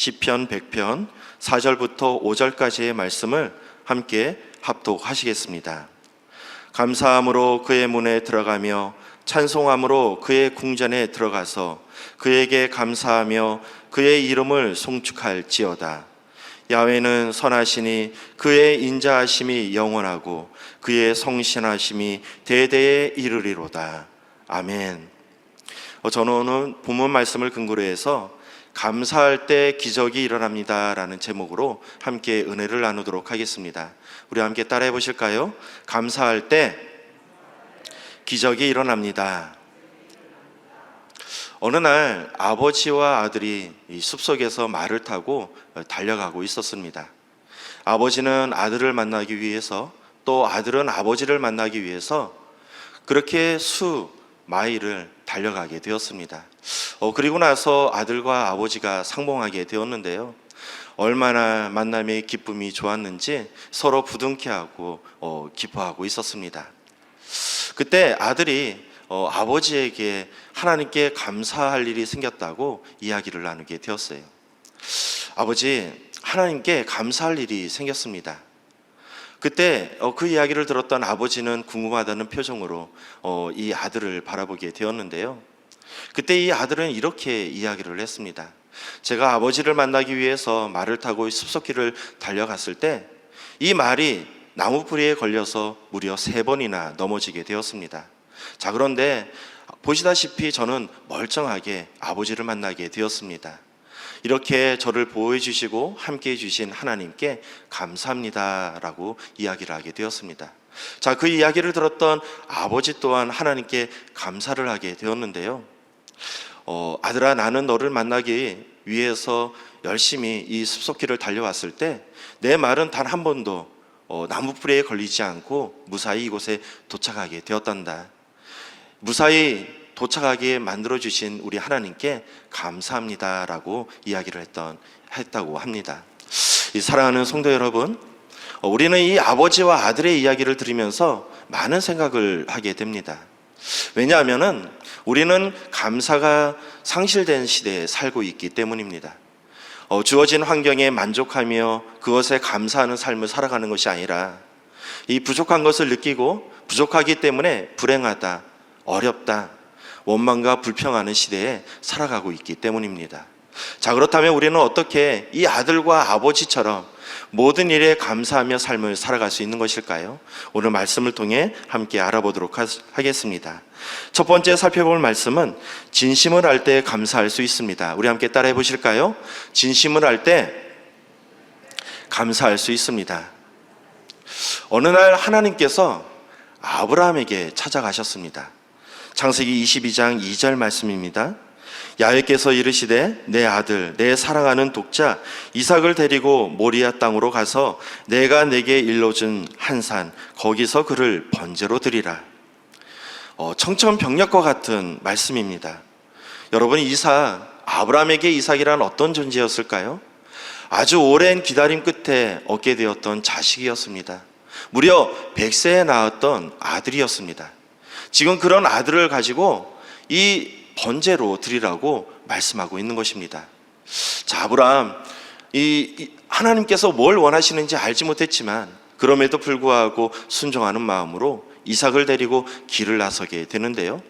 시편 100편 4절부터 5절까지의 말씀을 함께 합독하시겠습니다. 감사함으로 그의 문에 들어가며 찬송함으로 그의 궁전에 들어가서 그에게 감사하며 그의 이름을 송축할지어다. 야훼는 선하시니 그의 인자하심이 영원하고 그의 성신하심이 대대에 이르리로다. 아멘. 어, 저는 오늘 본문 말씀을 근거로 해서 감사할 때 기적이 일어납니다라는 제목으로 함께 은혜를 나누도록 하겠습니다. 우리 함께 따라해 보실까요? 감사할 때 기적이 일어납니다. 어느 날 아버지와 아들이 이 숲속에서 말을 타고 달려가고 있었습니다. 아버지는 아들을 만나기 위해서 또 아들은 아버지를 만나기 위해서 그렇게 수 마일을 달려가게 되었습니다. 어, 그리고 나서 아들과 아버지가 상봉하게 되었는데요. 얼마나 만남의 기쁨이 좋았는지 서로 부둥켜하고 어, 기뻐하고 있었습니다. 그때 아들이 어, 아버지에게 하나님께 감사할 일이 생겼다고 이야기를 나누게 되었어요. 아버지, 하나님께 감사할 일이 생겼습니다. 그때 어, 그 이야기를 들었던 아버지는 궁금하다는 표정으로 어, 이 아들을 바라보게 되었는데요. 그때 이 아들은 이렇게 이야기를 했습니다. 제가 아버지를 만나기 위해서 말을 타고 숲속길을 달려갔을 때 이 말이 나무 뿌리에 걸려서 무려 세 번이나 넘어지게 되었습니다. 자, 그런데 보시다시피 저는 멀쩡하게 아버지를 만나게 되었습니다. 이렇게 저를 보호해 주시고 함께 해 주신 하나님께 감사합니다라고 이야기를 하게 되었습니다. 자, 그 이야기를 들었던 아버지 또한 하나님께 감사를 하게 되었는데요. 어, 아들아 나는 너를 만나기 위해서 열심히 이 숲속길을 달려왔을 때 내 말은 단 한 번도 어, 나무 뿌리에 걸리지 않고 무사히 이곳에 도착하게 되었단다. 무사히 도착하게 만들어 주신 우리 하나님께 감사합니다라고 이야기를 했던 했다고 합니다. 이 사랑하는 성도 여러분, 어, 우리는 이 아버지와 아들의 이야기를 들으면서 많은 생각을 하게 됩니다. 왜냐하면은 우리는 감사가 상실된 시대에 살고 있기 때문입니다. 어, 주어진 환경에 만족하며 그것에 감사하는 삶을 살아가는 것이 아니라 이 부족한 것을 느끼고 부족하기 때문에 불행하다, 어렵다, 원망과 불평하는 시대에 살아가고 있기 때문입니다. 자, 그렇다면 우리는 어떻게 이 아들과 아버지처럼 모든 일에 감사하며 삶을 살아갈 수 있는 것일까요? 오늘 말씀을 통해 함께 알아보도록 하- 하겠습니다. 첫 번째 살펴볼 말씀은 진심을 할 때 감사할 수 있습니다. 우리 함께 따라해 보실까요? 진심을 할 때 감사할 수 있습니다. 어느 날 하나님께서 아브라함에게 찾아가셨습니다. 창세기 22장 2절 말씀입니다. 야훼께서 이르시되 내 아들 내 사랑하는 독자 이삭을 데리고 모리아 땅으로 가서 내가 내게 일러준 한 산 거기서 그를 번제로 드리라. 어, 청천벽력과 같은 말씀입니다. 여러분 이삭 아브라함에게 이삭이란 어떤 존재였을까요? 아주 오랜 기다림 끝에 얻게 되었던 자식이었습니다. 무려 100세에 낳았던 아들이었습니다. 지금 그런 아들을 가지고 이 번제로 드리라고 말씀하고 있는 것입니다. 자, 아브라함, 이, 이 하나님께서 뭘 원하시는지 알지 못했지만 그럼에도 불구하고 순종하는 마음으로 이삭을 데리고 길을 나서게 되는데요.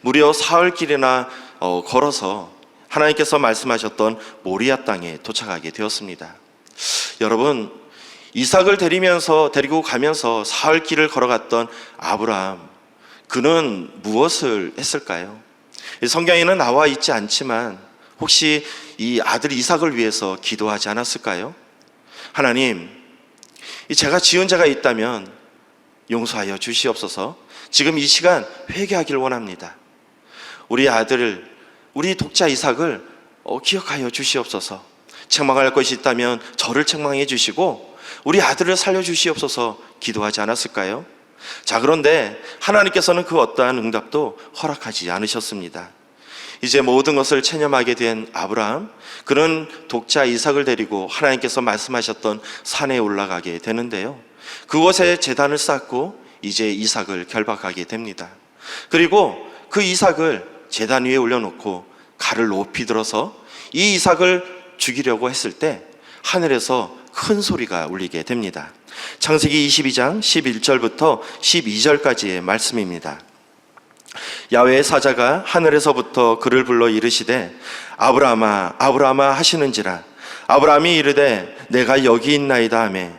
무려 사흘 길이나 어, 걸어서 하나님께서 말씀하셨던 모리아 땅에 도착하게 되었습니다. 여러분, 이삭을 데리면서 데리고 가면서 사흘 길을 걸어갔던 아브라함, 그는 무엇을 했을까요? 성경에는 나와 있지 않지만 혹시 이 아들 이삭을 위해서 기도하지 않았을까요? 하나님, 이 제가 지은 죄가 있다면 용서하여 주시옵소서. 지금 이 시간 회개하길 원합니다. 우리 아들을 우리 독자 이삭을 어, 기억하여 주시옵소서. 책망할 것이 있다면 저를 책망해 주시고 우리 아들을 살려 주시옵소서 기도하지 않았을까요? 자, 그런데 하나님께서는 그 어떠한 응답도 허락하지 않으셨습니다. 이제 모든 것을 체념하게 된 아브라함, 그는 독자 이삭을 데리고 하나님께서 말씀하셨던 산에 올라가게 되는데요. 그곳에 재단을 쌓고 이제 이삭을 결박하게 됩니다. 그리고 그 이삭을 재단 위에 올려놓고 칼을 높이 들어서 이 이삭을 죽이려고 했을 때 하늘에서 큰 소리가 울리게 됩니다. 창세기 22장 11절부터 12절까지의 말씀입니다. 야외의 사자가 하늘에서부터 그를 불러 이르시되 아브라함아 아브라함아 하시는지라. 아브라함이 이르되 내가 여기 있나이다 하매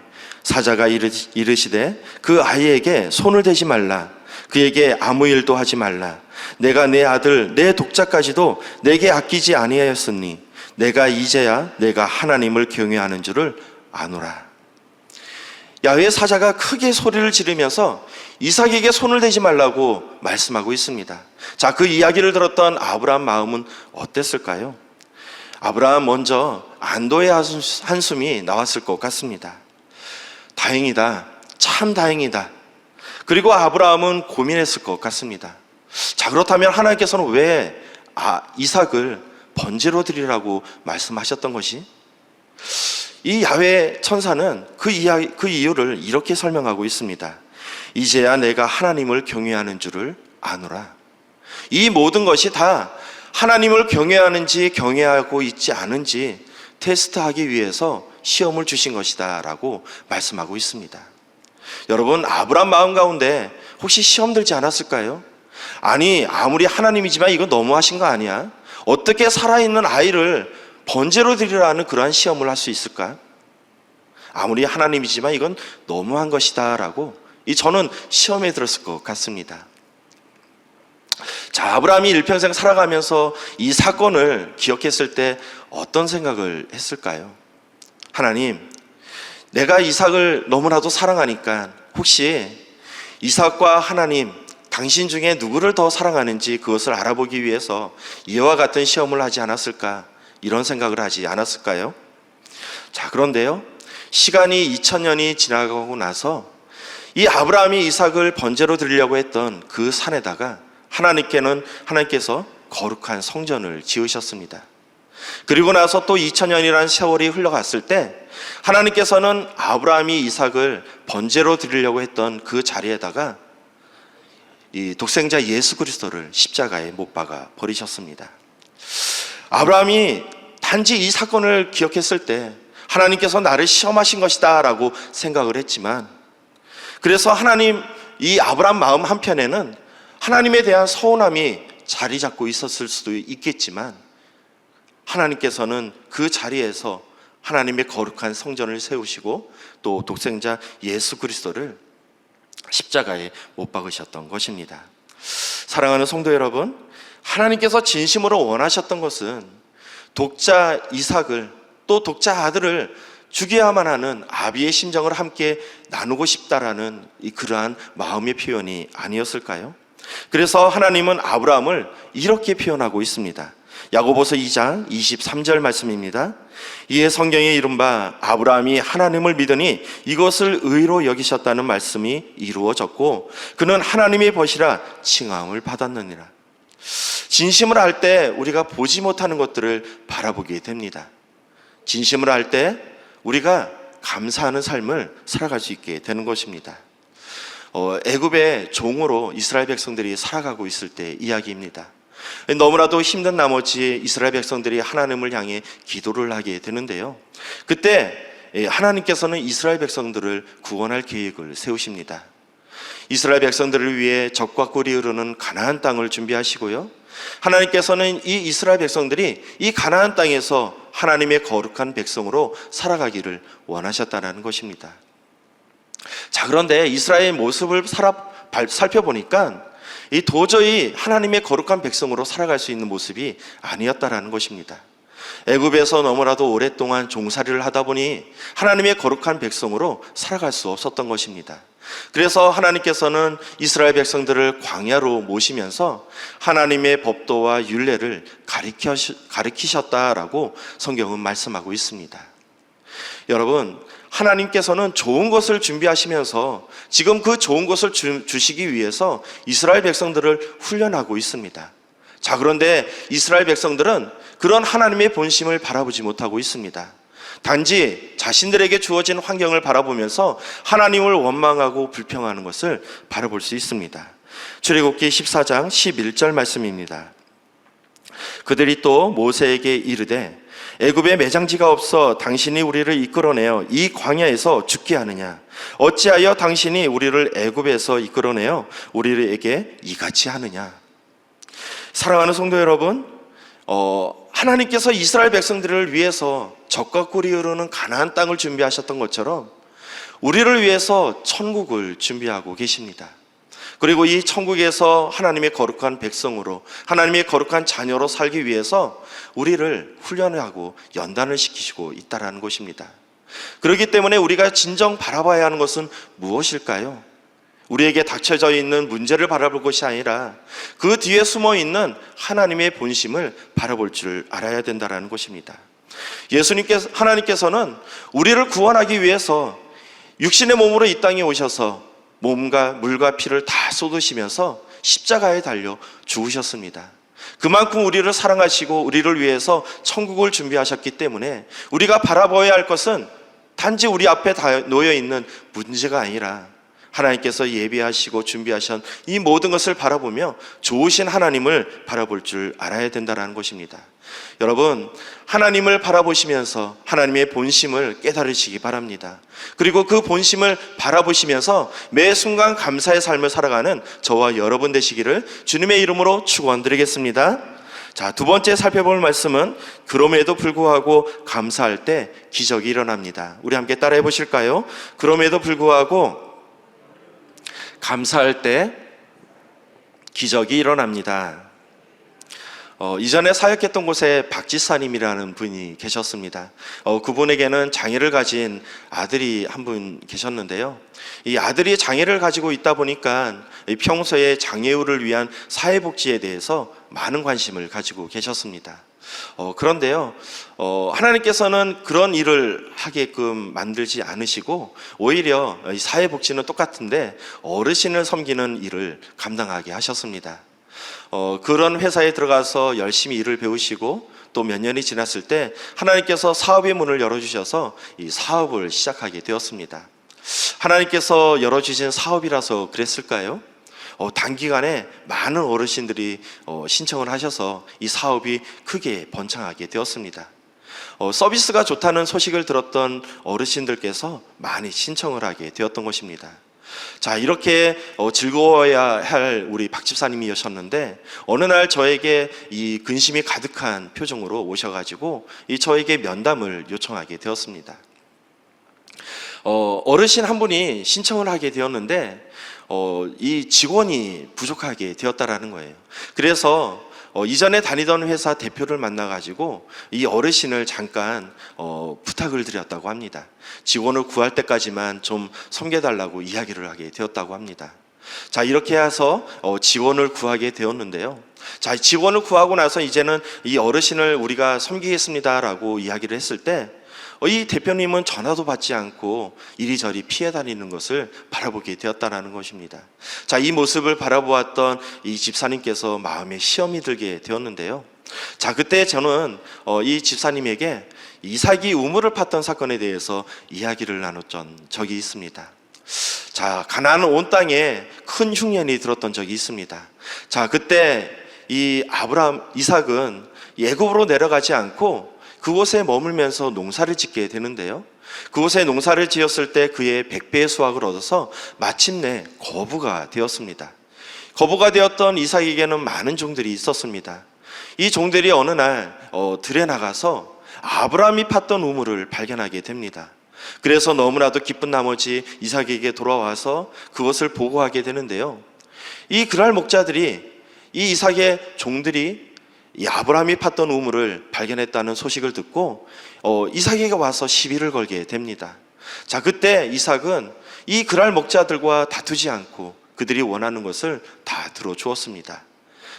사자가 이르, 이르시되 그 아이에게 손을 대지 말라. 그에게 아무 일도 하지 말라. 내가 내 아들 내 독자까지도 내게 아끼지 아니하였으니 내가 이제야 내가 하나님을 경외하는 줄을 아노라 야훼 사자가 크게 소리를 지르면서 이삭에게 손을 대지 말라고 말씀하고 있습니다. 자, 그 이야기를 들었던 아브라함 마음은 어땠을까요? 아브라함 먼저 안도의 한숨이 나왔을 것 같습니다. 다행이다. 참 다행이다. 그리고 아브라함은 고민했을 것 같습니다. 자, 그렇다면 하나님께서는 왜 아, 이삭을 번제로 드리라고 말씀하셨던 것이? 이 야훼 천사는 그 이야기, 그 이유를 이렇게 설명하고 있습니다. 이제야 내가 하나님을 경외하는 줄을 아노라. 이 모든 것이 다 하나님을 경외하는지 경외하고 있지 않은지 테스트하기 위해서 시험을 주신 것이다라고 말씀하고 있습니다. 여러분, 아브람 마음 가운데 혹시 시험 들지 않았을까요? 아니, 아무리 하나님이지만 이거 너무하신 거 아니야? 어떻게 살아있는 아이를 번제로 드리라는 그러한 시험을 할 수 있을까? 아무리 하나님이지만 이건 너무한 것이다라고 이 저는 시험에 들었을 것 같습니다. 자, 아브라함이 일평생 살아가면서 이 사건을 기억했을 때 어떤 생각을 했을까요? 하나님, 내가 이삭을 너무나도 사랑하니까 혹시 이삭과 하나님, 당신 중에 누구를 더 사랑하는지 그것을 알아보기 위해서 이와 같은 시험을 하지 않았을까? 이런 생각을 하지 않았을까요? 자, 그런데요. 시간이 2000년이 지나가고 나서 이 아브라함이 이삭을 번제로 드리려고 했던 그 산에다가 하나님께는 하나님께서 거룩한 성전을 지으셨습니다. 그리고 나서 또 2000년이라는 세월이 흘러갔을 때 하나님께서는 아브라함이 이삭을 번제로 드리려고 했던 그 자리에다가 이 독생자 예수 그리스도를 십자가에 못 박아 버리셨습니다. 아브라함이 단지 이 사건을 기억했을 때 하나님께서 나를 시험하신 것이다라고 생각을 했지만 그래서 하나님 이 아브라함 마음 한편에는 하나님에 대한 서운함이 자리 잡고 있었을 수도 있겠지만 하나님께서는 그 자리에서 하나님의 거룩한 성전을 세우시고 또 독생자 예수 그리스도를 십자가에 못 박으셨던 것입니다. 사랑하는 성도 여러분, 하나님께서 진심으로 원하셨던 것은 독자 이삭을 또 독자 아들을 죽여야만 하는 아비의 심정을 함께 나누고 싶다라는 이 그러한 마음의 표현이 아니었을까요? 그래서 하나님은 아브라함을 이렇게 표현하고 있습니다. 야고보서 2장 23절 말씀입니다. 이에 성경에 이른바 아브라함이 하나님을 믿으니 이것을 의로 여기셨다는 말씀이 이루어졌고 그는 하나님의 벗이라 칭함을 받았느니라. 진심을 할 때 우리가 보지 못하는 것들을 바라보게 됩니다. 진심을 할 때 우리가 감사하는 삶을 살아갈 수 있게 되는 것입니다. 어, 애굽의 종으로 이스라엘 백성들이 살아가고 있을 때 이야기입니다. 너무나도 힘든 나머지 이스라엘 백성들이 하나님을 향해 기도를 하게 되는데요. 그때 예, 하나님께서는 이스라엘 백성들을 구원할 계획을 세우십니다. 이스라엘 백성들을 위해 적과 꿀이 흐르는 가나안 땅을 준비하시고요. 하나님께서는 이 이스라엘 백성들이 이 가나안 땅에서 하나님의 거룩한 백성으로 살아가기를 원하셨다는 것입니다. 자, 그런데 이스라엘의 모습을 살펴보니까 이 도저히 하나님의 거룩한 백성으로 살아갈 수 있는 모습이 아니었다라는 것입니다. 애굽에서 너무나도 오랫동안 종살이를 하다 보니 하나님의 거룩한 백성으로 살아갈 수 없었던 것입니다. 그래서 하나님께서는 이스라엘 백성들을 광야로 모시면서 하나님의 법도와 윤례를 가르치셨다라고 성경은 말씀하고 있습니다. 여러분, 하나님께서는 좋은 것을 준비하시면서 지금 그 좋은 것을 주, 시기 위해서 이스라엘 백성들을 훈련하고 있습니다. 자, 그런데 이스라엘 백성들은 그런 하나님의 본심을 바라보지 못하고 있습니다. 단지 자신들에게 주어진 환경을 바라보면서 하나님을 원망하고 불평하는 것을 바라볼 수 있습니다. 출애굽기 14장 11절 말씀입니다. 그들이 또 모세에게 이르되 애굽에 매장지가 없어 당신이 우리를 이끌어내어 이 광야에서 죽게 하느냐? 어찌하여 당신이 우리를 애굽에서 이끌어내어 우리에게 이같이 하느냐? 사랑하는 성도 여러분, 어, 하나님께서 이스라엘 백성들을 위해서 적과 꿀이 흐르는 가나안 땅을 준비하셨던 것처럼 우리를 위해서 천국을 준비하고 계십니다. 그리고 이 천국에서 하나님의 거룩한 백성으로 하나님의 거룩한 자녀로 살기 위해서 우리를 훈련하고 연단을 시키시고 있다라는 것입니다. 그렇기 때문에 우리가 진정 바라봐야 하는 것은 무엇일까요? 우리에게 닥쳐져 있는 문제를 바라볼 것이 아니라 그 뒤에 숨어 있는 하나님의 본심을 바라볼 줄 알아야 된다라는 것입니다. 예수님께서 하나님께서는 우리를 구원하기 위해서 육신의 몸으로 이 땅에 오셔서 몸과 물과 피를 다 쏟으시면서 십자가에 달려 죽으셨습니다. 그만큼 우리를 사랑하시고 우리를 위해서 천국을 준비하셨기 때문에 우리가 바라봐야 할 것은 단지 우리 앞에 다 놓여 있는 문제가 아니라 하나님께서 예비하시고 준비하신 이 모든 것을 바라보며 좋으신 하나님을 바라볼 줄 알아야 된다는 것입니다. 여러분, 하나님을 바라보시면서 하나님의 본심을 깨달으시기 바랍니다. 그리고 그 본심을 바라보시면서 매 순간 감사의 삶을 살아가는 저와 여러분 되시기를 주님의 이름으로 축원드리겠습니다. 자, 두 번째 살펴볼 말씀은 그럼에도 불구하고 감사할 때 기적이 일어납니다. 우리 함께 따라해 보실까요? 그럼에도 불구하고 감사할 때 기적이 일어납니다. 어, 이전에 사역했던 곳에 박지사님이라는 분이 계셨습니다. 어, 그분에게는 장애를 가진 아들이 한 분 계셨는데요. 이 아들이 장애를 가지고 있다 보니까 이 평소에 장애우를 위한 사회복지에 대해서 많은 관심을 가지고 계셨습니다. 어, 그런데요, 어, 하나님께서는 그런 일을 하게끔 만들지 않으시고, 오히려 이 사회복지는 똑같은데, 어르신을 섬기는 일을 감당하게 하셨습니다. 어, 그런 회사에 들어가서 열심히 일을 배우시고, 또 몇 년이 지났을 때, 하나님께서 사업의 문을 열어주셔서 이 사업을 시작하게 되었습니다. 하나님께서 열어주신 사업이라서 그랬을까요? 어, 단기간에 많은 어르신들이 어, 신청을 하셔서 이 사업이 크게 번창하게 되었습니다. 어, 서비스가 좋다는 소식을 들었던 어르신들께서 많이 신청을 하게 되었던 것입니다. 자, 이렇게 어, 즐거워야 할 우리 박 집사님이셨는데, 어느 날 저에게 이 근심이 가득한 표정으로 오셔가지고, 이 저에게 면담을 요청하게 되었습니다. 어, 어르신 한 분이 신청을 하게 되었는데, 어, 이 직원이 부족하게 되었다라는 거예요. 그래서 어, 이전에 다니던 회사 대표를 만나가지고 이 어르신을 잠깐 어, 부탁을 드렸다고 합니다. 직원을 구할 때까지만 좀 섬겨달라고 이야기를 하게 되었다고 합니다. 자, 이렇게 해서 어, 지원을 구하게 되었는데요. 자, 지원을 구하고 나서 이제는 이 어르신을 우리가 섬기겠습니다라고 이야기를 했을 때, 어, 이 대표님은 전화도 받지 않고 이리저리 피해 다니는 것을 바라보게 되었다는 것입니다. 자, 이 모습을 바라보았던 이 집사님께서 마음에 시험이 들게 되었는데요. 자, 그때 저는 어, 이 집사님에게 이삭이 우물을 팠던 사건에 대해서 이야기를 나눴던 적이 있습니다. 자, 가나안 온 땅에 큰 흉년이 들었던 적이 있습니다. 자, 그때 이 아브라함 이삭은 예굽으로 내려가지 않고 그곳에 머물면서 농사를 짓게 되는데요. 그곳에 농사를 지었을 때 그의 백배의 수확을 얻어서 마침내 거부가 되었습니다. 거부가 되었던 이삭에게는 많은 종들이 있었습니다. 이 종들이 어느 날 어, 들에 나가서 아브라함이 팠던 우물을 발견하게 됩니다. 그래서 너무나도 기쁜 나머지 이삭에게 돌아와서 그것을 보고하게 되는데요. 이 그랄 목자들이 이 이삭의 종들이 이 아브라함이 팠던 우물을 발견했다는 소식을 듣고 어, 이삭에게 와서 시비를 걸게 됩니다. 자, 그때 이삭은 이 그랄 목자들과 다투지 않고 그들이 원하는 것을 다 들어주었습니다.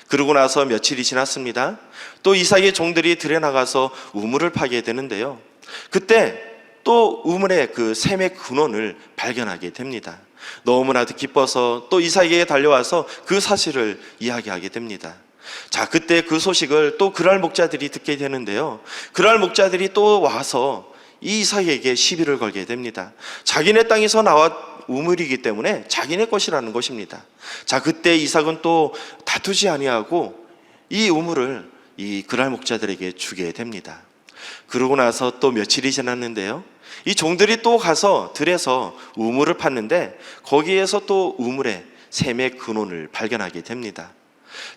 그러고 나서 며칠이 지났습니다. 또 이삭의 종들이 들에 나가서 우물을 파게 되는데요. 그때 또 우물의 그 샘의 근원을 발견하게 됩니다. 너무나도 기뻐서 또 이삭에게 달려와서 그 사실을 이야기하게 됩니다. 자, 그때 그 소식을 또 그랄 목자들이 듣게 되는데요. 그랄 목자들이 또 와서 이 이삭에게 시비를 걸게 됩니다. 자기네 땅에서 나와 우물이기 때문에 자기네 것이라는 것입니다. 자, 그때 이삭은 또 다투지 아니하고 이 우물을 이 그랄 목자들에게 주게 됩니다. 그러고 나서 또 며칠이 지났는데요. 이 종들이 또 가서 들에서 우물을 팠는데 거기에서 또 우물에 샘의 근원을 발견하게 됩니다.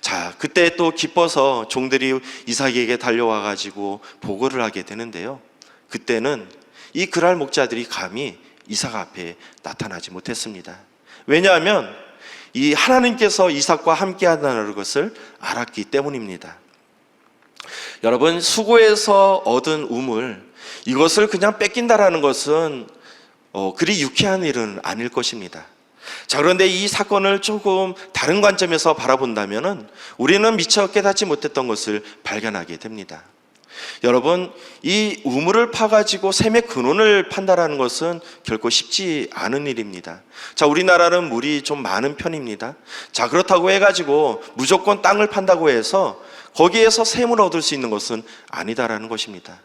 자, 그때 또 기뻐서 종들이 이삭에게 달려와 가지고 보고를 하게 되는데요. 그때는 이 그랄 목자들이 감히 이삭 앞에 나타나지 못했습니다. 왜냐하면 이 하나님께서 이삭과 함께 한다는 것을 알았기 때문입니다. 여러분, 수고해서 얻은 우물, 이것을 그냥 뺏긴다라는 것은 어, 그리 유쾌한 일은 아닐 것입니다. 자, 그런데 이 사건을 조금 다른 관점에서 바라본다면은 우리는 미처 깨닫지 못했던 것을 발견하게 됩니다. 여러분, 이 우물을 파가지고 샘의 근원을 판다라는 것은 결코 쉽지 않은 일입니다. 자, 우리나라는 물이 좀 많은 편입니다. 자, 그렇다고 해가지고 무조건 땅을 판다고 해서 거기에서 샘을 얻을 수 있는 것은 아니다라는 것입니다.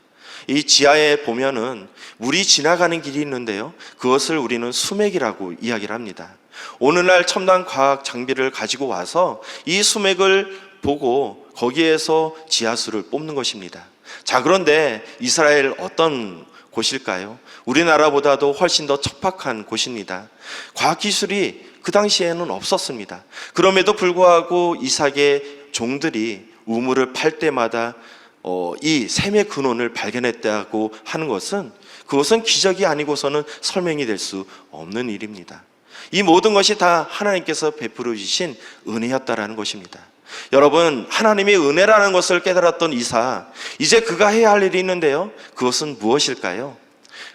이 지하에 보면은 물이 지나가는 길이 있는데요. 그것을 우리는 수맥이라고 이야기를 합니다. 오늘날 첨단 과학 장비를 가지고 와서 이 수맥을 보고 거기에서 지하수를 뽑는 것입니다. 자, 그런데 이스라엘 어떤 곳일까요? 우리나라보다도 훨씬 더 척박한 곳입니다. 과학기술이 그 당시에는 없었습니다. 그럼에도 불구하고 이삭의 종들이 우물을 팔 때마다 어, 이 샘의 근원을 발견했다고 하는 것은 그것은 기적이 아니고서는 설명이 될 수 없는 일입니다. 이 모든 것이 다 하나님께서 베풀어 주신 은혜였다라는 것입니다. 여러분, 하나님의 은혜라는 것을 깨달았던 이사, 이제 그가 해야 할 일이 있는데요. 그것은 무엇일까요?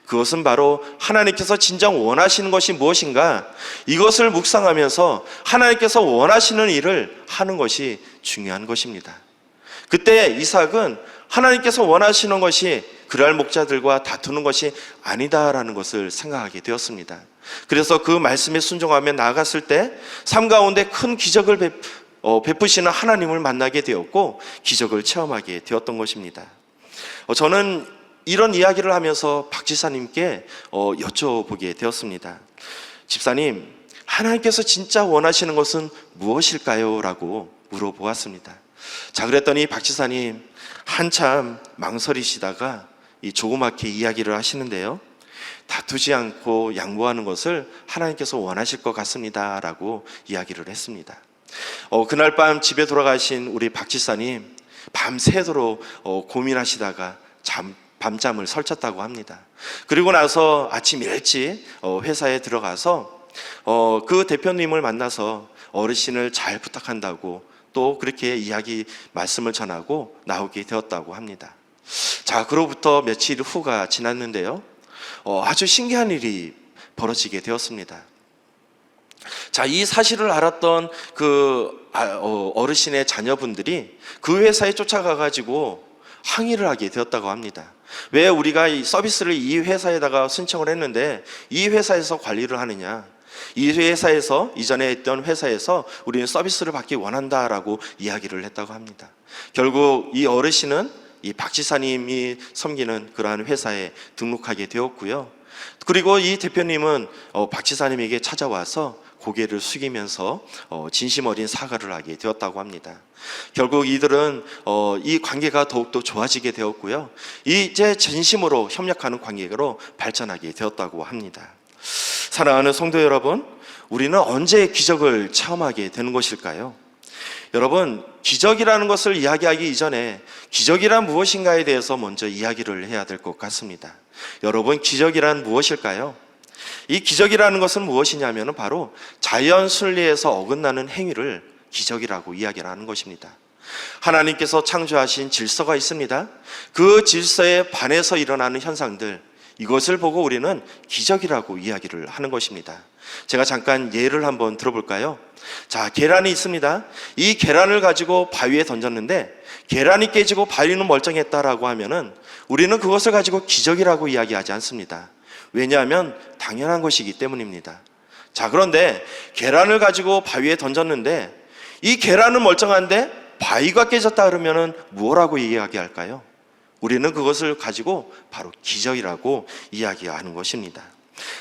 그것은 바로 하나님께서 진정 원하시는 것이 무엇인가? 이것을 묵상하면서 하나님께서 원하시는 일을 하는 것이 중요한 것입니다. 그때 이삭은 하나님께서 원하시는 것이 그랄 목자들과 다투는 것이 아니다라는 것을 생각하게 되었습니다. 그래서 그 말씀에 순종하며 나아갔을 때 삶 가운데 큰 기적을 베, 어, 베푸시는 하나님을 만나게 되었고 기적을 체험하게 되었던 것입니다. 어, 저는 이런 이야기를 하면서 박 지사님께 어, 여쭤보게 되었습니다. 집사님, 하나님께서 진짜 원하시는 것은 무엇일까요? 라고 물어보았습니다. 자, 그랬더니 박 지사님 한참 망설이시다가 이 조그맣게 이야기를 하시는데요. 다투지 않고 양보하는 것을 하나님께서 원하실 것 같습니다. 라고 이야기를 했습니다. 어, 그날 밤 집에 돌아가신 우리 박 지사님 밤새도록 어, 고민하시다가 잠, 밤잠을 설쳤다고 합니다. 그리고 나서 아침 일찍 어, 회사에 들어가서 어, 그 대표님을 만나서 어르신을 잘 부탁한다고 또 그렇게 이야기 말씀을 전하고 나오게 되었다고 합니다. 자, 그로부터 며칠 후가 지났는데요. 어, 아주 신기한 일이 벌어지게 되었습니다. 자, 이 사실을 알았던 그 아, 어, 어르신의 자녀분들이 그 회사에 쫓아가 가지고 항의를 하게 되었다고 합니다. 왜 우리가 이 서비스를 이 회사에다가 신청을 했는데 이 회사에서 관리를 하느냐? 이 회사에서 이전에 했던 회사에서 우리는 서비스를 받기 원한다라고 이야기를 했다고 합니다. 결국 이 어르신은 이 박지사님이 섬기는 그러한 회사에 등록하게 되었고요. 그리고 이 대표님은 어, 박지사님에게 찾아와서 고개를 숙이면서 어, 진심 어린 사과를 하게 되었다고 합니다. 결국 이들은 어, 이 관계가 더욱더 좋아지게 되었고요. 이제 진심으로 협력하는 관계로 발전하게 되었다고 합니다. 사랑하는 성도 여러분, 우리는 언제 기적을 체험하게 되는 것일까요? 여러분, 기적이라는 것을 이야기하기 이전에 기적이란 무엇인가에 대해서 먼저 이야기를 해야 될 것 같습니다. 여러분, 기적이란 무엇일까요? 이 기적이라는 것은 무엇이냐면 바로 자연 순리에서 어긋나는 행위를 기적이라고 이야기를 하는 것입니다. 하나님께서 창조하신 질서가 있습니다. 그 질서에 반해서 일어나는 현상들, 이것을 보고 우리는 기적이라고 이야기를 하는 것입니다. 제가 잠깐 예를 한번 들어볼까요? 자, 계란이 있습니다. 이 계란을 가지고 바위에 던졌는데 계란이 깨지고 바위는 멀쩡했다라고 하면은 우리는 그것을 가지고 기적이라고 이야기하지 않습니다. 왜냐하면 당연한 것이기 때문입니다. 자, 그런데 계란을 가지고 바위에 던졌는데 이 계란은 멀쩡한데 바위가 깨졌다 그러면은 무엇라고 이야기할까요? 우리는 그것을 가지고 바로 기적이라고 이야기하는 것입니다.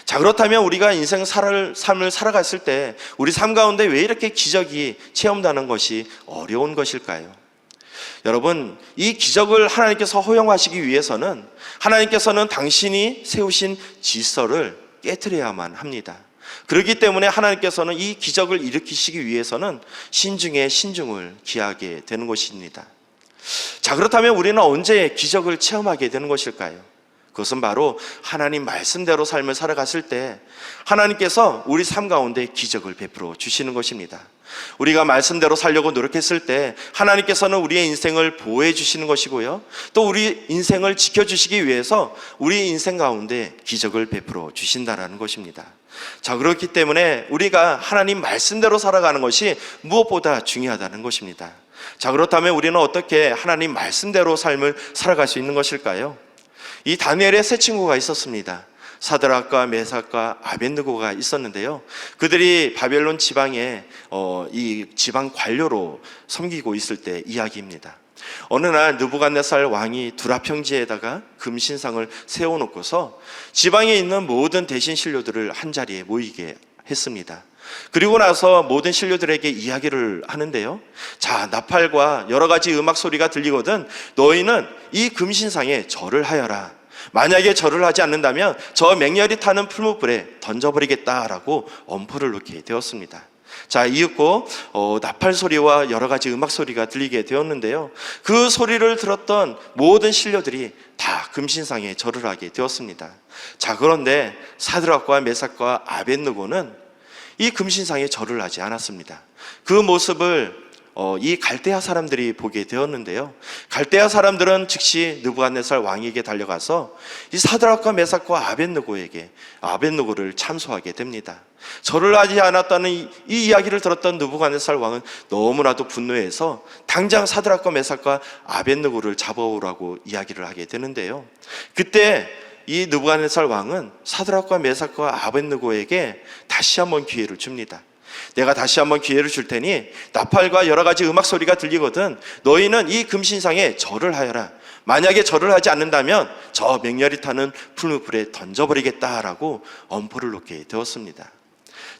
자, 그렇다면 우리가 인생 살 삶을 살아갔을 때 우리 삶 가운데 왜 이렇게 기적이 체험되는 것이 어려운 것일까요? 여러분, 이 기적을 하나님께서 허용하시기 위해서는 하나님께서는 당신이 세우신 질서를 깨뜨려야만 합니다. 그렇기 때문에 하나님께서는 이 기적을 일으키시기 위해서는 신중에 신중을 기하게 되는 것입니다. 자, 그렇다면 우리는 언제 기적을 체험하게 되는 것일까요? 그것은 바로 하나님 말씀대로 삶을 살아갔을 때 하나님께서 우리 삶 가운데 기적을 베풀어 주시는 것입니다. 우리가 말씀대로 살려고 노력했을 때 하나님께서는 우리의 인생을 보호해 주시는 것이고요. 또 우리 인생을 지켜주시기 위해서 우리 인생 가운데 기적을 베풀어 주신다라는 것입니다. 자, 그렇기 때문에 우리가 하나님 말씀대로 살아가는 것이 무엇보다 중요하다는 것입니다. 자, 그렇다면 우리는 어떻게 하나님 말씀대로 삶을 살아갈 수 있는 것일까요? 이 다니엘의 세 친구가 있었습니다. 사드락과 메삭과 아벤느고가 있었는데요. 그들이 바벨론 지방에 어, 이 지방 관료로 섬기고 있을 때 이야기입니다. 어느 날 느부갓네살 왕이 두라 평지에다가 금신상을 세워놓고서 지방에 있는 모든 대신 신료들을 한 자리에 모이게 했습니다. 그리고 나서 모든 신료들에게 이야기를 하는데요. 자, 나팔과 여러 가지 음악 소리가 들리거든 너희는 이 금신상에 절을 하여라. 만약에 절을 하지 않는다면 저 맹렬히 타는 풀무불에 던져버리겠다라고 엄포를 놓게 되었습니다. 자, 이윽고 어, 나팔 소리와 여러 가지 음악 소리가 들리게 되었는데요. 그 소리를 들었던 모든 신료들이 다 금신상에 절을 하게 되었습니다. 자, 그런데 사드락과 메삭과 아벤느고는 이 금신상에 절을 하지 않았습니다. 그 모습을 어, 이 갈대아 사람들이 보게 되었는데요. 갈대아 사람들은 즉시 느부갓네살 왕에게 달려가서 이 사드락과 메삭과 아벤느고에게 아벤느고를 참소하게 됩니다. 절을 하지 않았다는 이, 이 이야기를 들었던 느부갓네살 왕은 너무나도 분노해서 당장 사드락과 메삭과 아벤느고를 잡아오라고 이야기를 하게 되는데요. 그때 이 느부갓네살 왕은 사드락과 메삭과 아벤느고에게 다시 한번 기회를 줍니다. 내가 다시 한번 기회를 줄 테니 나팔과 여러 가지 음악 소리가 들리거든 너희는 이 금신상에 절을 하여라. 만약에 절을 하지 않는다면 저 맹렬히 타는 풀무불에 던져버리겠다라고 엄포를 놓게 되었습니다.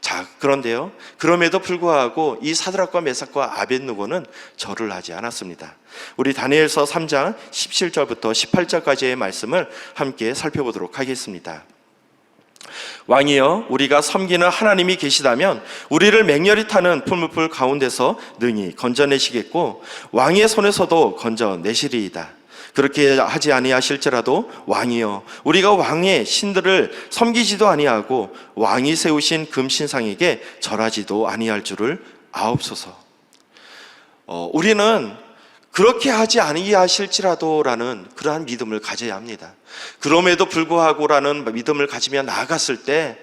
자, 그런데요. 그럼에도 불구하고 이 사드락과 메삭과 아벤누고는 절을 하지 않았습니다. 우리 다니엘서 3장 17절부터 18절까지의 말씀을 함께 살펴보도록 하겠습니다. 왕이여 우리가 섬기는 하나님이 계시다면 우리를 맹렬히 타는 풀무불 가운데서 능히 건져내시겠고 왕의 손에서도 건져내시리이다. 그렇게 하지 아니하실지라도 왕이여 우리가 왕의 신들을 섬기지도 아니하고 왕이 세우신 금신상에게 절하지도 아니할 줄을 아옵소서. 어, 우리는 그렇게 하지 아니하실지라도라는 그러한 믿음을 가져야 합니다. 그럼에도 불구하고라는 믿음을 가지며 나아갔을 때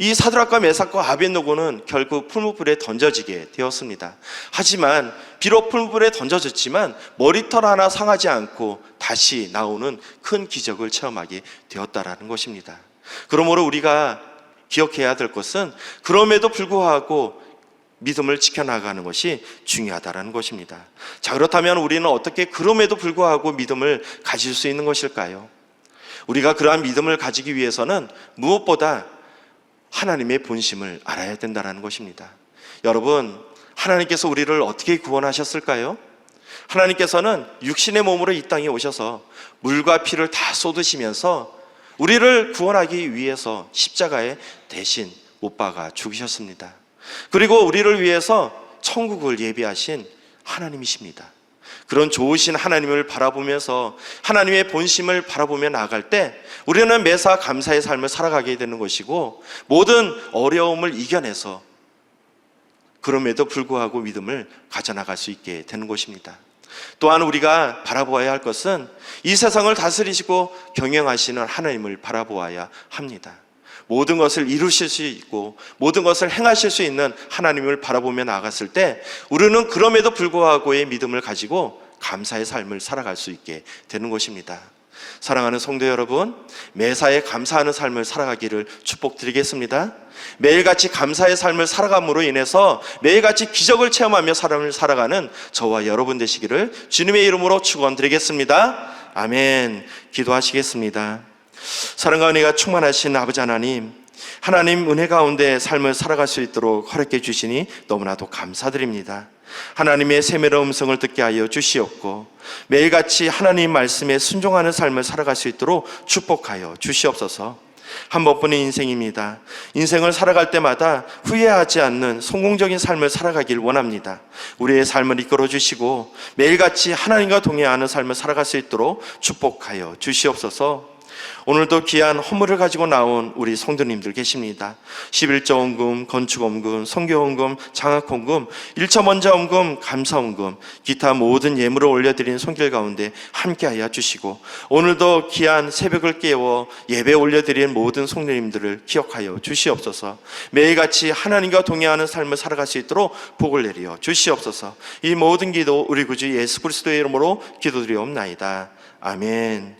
이 사드락과 메삭과 아벤노고는 결국 풀무불에 던져지게 되었습니다. 하지만 비록 풀무불에 던져졌지만 머리털 하나 상하지 않고 다시 나오는 큰 기적을 체험하게 되었다라는 것입니다. 그러므로 우리가 기억해야 될 것은 그럼에도 불구하고 믿음을 지켜나가는 것이 중요하다는 것입니다. 자, 그렇다면 우리는 어떻게 그럼에도 불구하고 믿음을 가질 수 있는 것일까요? 우리가 그러한 믿음을 가지기 위해서는 무엇보다 하나님의 본심을 알아야 된다는 것입니다. 여러분, 하나님께서 우리를 어떻게 구원하셨을까요? 하나님께서는 육신의 몸으로 이 땅에 오셔서 물과 피를 다 쏟으시면서 우리를 구원하기 위해서 십자가에 대신 못 박아 죽으셨습니다. 그리고 우리를 위해서 천국을 예비하신 하나님이십니다. 그런 좋으신 하나님을 바라보면서 하나님의 본심을 바라보며 나아갈 때 우리는 매사 감사의 삶을 살아가게 되는 것이고 모든 어려움을 이겨내서 그럼에도 불구하고 믿음을 가져나갈 수 있게 되는 것입니다. 또한 우리가 바라보아야 할 것은 이 세상을 다스리시고 경영하시는 하나님을 바라보아야 합니다. 모든 것을 이루실 수 있고 모든 것을 행하실 수 있는 하나님을 바라보며 나아갔을 때 우리는 그럼에도 불구하고의 믿음을 가지고 감사의 삶을 살아갈 수 있게 되는 것입니다. 사랑하는 성도 여러분, 매사에 감사하는 삶을 살아가기를 축복드리겠습니다. 매일같이 감사의 삶을 살아감으로 인해서 매일같이 기적을 체험하며 사람을 살아가는 저와 여러분 되시기를 주님의 이름으로 축원드리겠습니다. 아멘. 기도하시겠습니다. 사랑과 은혜가 충만하신 아버지 하나님, 하나님 은혜 가운데 삶을 살아갈 수 있도록 허락해 주시니 너무나도 감사드립니다. 하나님의 세밀한 음성을 듣게 하여 주시옵고 매일같이 하나님 말씀에 순종하는 삶을 살아갈 수 있도록 축복하여 주시옵소서. 한 번뿐인 인생입니다. 인생을 살아갈 때마다 후회하지 않는 성공적인 삶을 살아가길 원합니다. 우리의 삶을 이끌어 주시고 매일같이 하나님과 동행하는 삶을 살아갈 수 있도록 축복하여 주시옵소서. 오늘도 귀한 허물을 가지고 나온 우리 성도님들 계십니다. 11조 원금, 건축 원금, 성교 원금, 장학 원금, 1차 먼저 원금, 감사 원금, 기타 모든 예물을 올려드린 손길 가운데 함께하여 주시고 오늘도 귀한 새벽을 깨워 예배 올려드린 모든 성도님들을 기억하여 주시옵소서. 매일같이 하나님과 동행하는 삶을 살아갈 수 있도록 복을 내려 주시옵소서. 이 모든 기도 우리 구주 예수 그리스도의 이름으로 기도드리옵나이다. 아멘.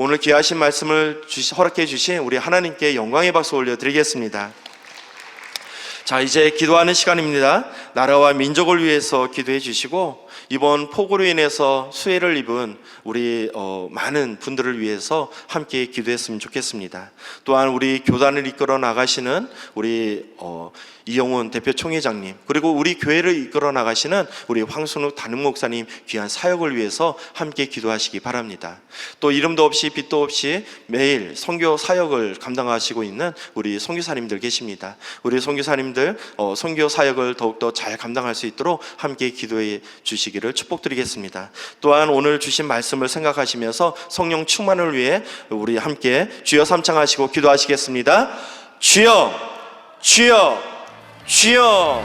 오늘 귀하신 말씀을 주시, 허락해 주신 우리 하나님께 영광의 박수 올려드리겠습니다. 자, 이제 기도하는 시간입니다. 나라와 민족을 위해서 기도해 주시고 이번 폭우로 인해서 수해를 입은 우리 어, 많은 분들을 위해서 함께 기도했으면 좋겠습니다. 또한 우리 교단을 이끌어 나가시는 우리 어, 이영훈 대표 총회장님 그리고 우리 교회를 이끌어 나가시는 우리 황순욱 담임 목사님 귀한 사역을 위해서 함께 기도하시기 바랍니다. 또 이름도 없이 빛도 없이 매일 선교 사역을 감당하시고 있는 우리 선교사님들 계십니다. 우리 선교사님들 어, 선교 사역을 더욱더 잘 감당할 수 있도록 함께 기도해 주시기를 축복드리겠습니다. 또한 오늘 주신 말씀을 생각하시면서 성령 충만을 위해 우리 함께 주여 삼창하시고 기도하시겠습니다. 주여, 주여, 쉬어.